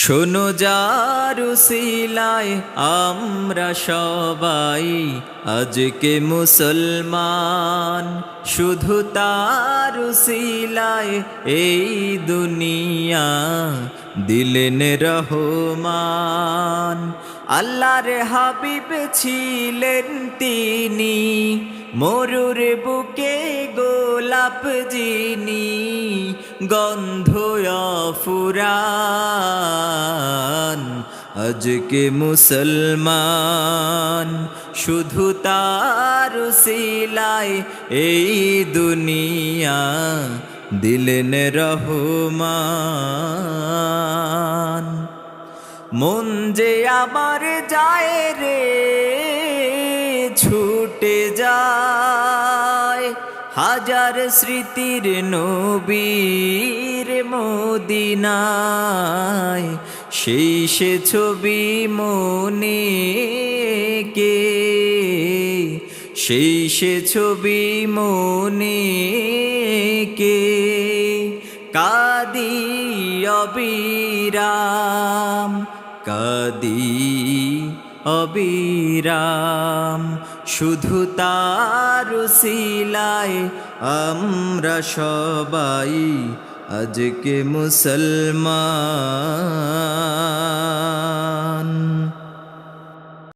শোনো যারুসিলায় আমরা সবাই আজকে মুসলমান। শুধু তারুসিলায় এই দুনিয়া দিলেন রহমান। আল্লাহর হাবিব ছিলেন তিনি, মরুর বুকে গোলাপ যিনি। গন্ধ ফুরান। আজকে মুসলমান শুধু তার সিলায় এই দুনিয়া দিলেন রহমান। মন যে আমার যায় রে, ছুটে যায় হাজার স্মৃতির নবীর মদিনায় সে ছবি মনে কে? সে ছবি মনে কে? কাদি অবিরাম, কাদি অবিরাম। শুধু তার শিলায় আমরা সবাই আজকে মুসলমান।